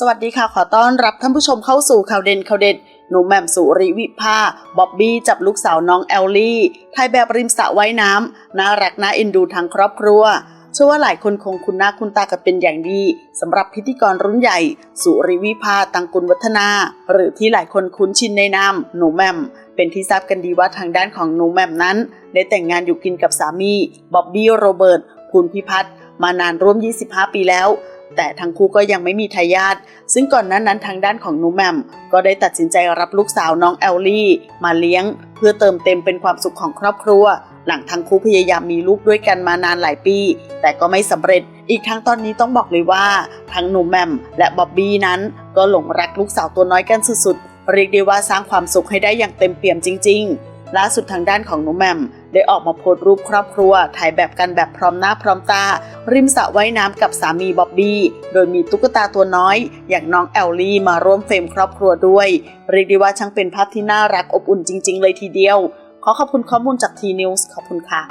สวัสดีค่ะ ขอต้อนรับท่านผู้ชมเข้าสู่ข่าวเด่นข่าวเด็ด หนูแหม่มสุริวิภาบ๊อบบี้จับลูกสาวน้องแอลลี่ถ่ายแบบริมสระว่ายน้ำน่ารักน่าเอ็นดูทั้งครอบครัวเชื่อว่าหลายคนคงคุ้นหน้าคุ้นตากันเป็นอย่างดีสำหรับพิธีกรรุ่นใหญ่ สุริวิภาตังกุลวัฒนา หรือที่หลายคนคุ้นชินในนามหนูแม่มเป็นที่ทราบกันดีว่าทางด้านของหนูแม่มนั้น ได้แต่งงานอยู่กินกับสามีบ๊อบบี้โรเบิร์ตภูลพิพัฒน์มานานร่วม 25 ปีแล้ว แต่ทั้งคู่ก็ยังไม่มีทายาทซึ่งก่อนหนั้นนั้นทางด้านของนูแมมก็ได้ตัดสินใจรับลูกสาวน้องแอลลี่ มาเลี้ยง เพื่อเติมเต็มเป็นความสุขของครอบครัว หลังทั้งคู่พยายามมีลูกด้วยกันมานานหลายปี แต่ก็ไม่สำเร็จ อีกทั้งตอนนี้ต้องบอกเลยว่าทั้งหนูแมมและบ๊อบบี้นั้น ก็หลงรักลูกสาวตัวน้อยกันสุดๆเรียกได้ว่าสร้างความสุขให้ได้อย่างเต็มเปี่ยมจริง ๆ ล่าสุดทางด้านของหนูแหม่มได้ออกมาโพสต์รูปครอบครัว ถ่ายแบบกันแบบพร้อมหน้าพร้อมตา ริมสระว่ายน้ำกับสามีบ๊อบบี้ โดยมีตุ๊กตาตัวน้อย อย่างน้องแอลลี่มาร่วมเฟรมครอบครัวด้วย เรียกได้ว่าช่างเป็นภาพที่น่ารักอบอุ่นจริง ๆ เลยทีเดียว ขอขอบคุณข้อมูลจากทีนิวส์ขอบคุณค่ะ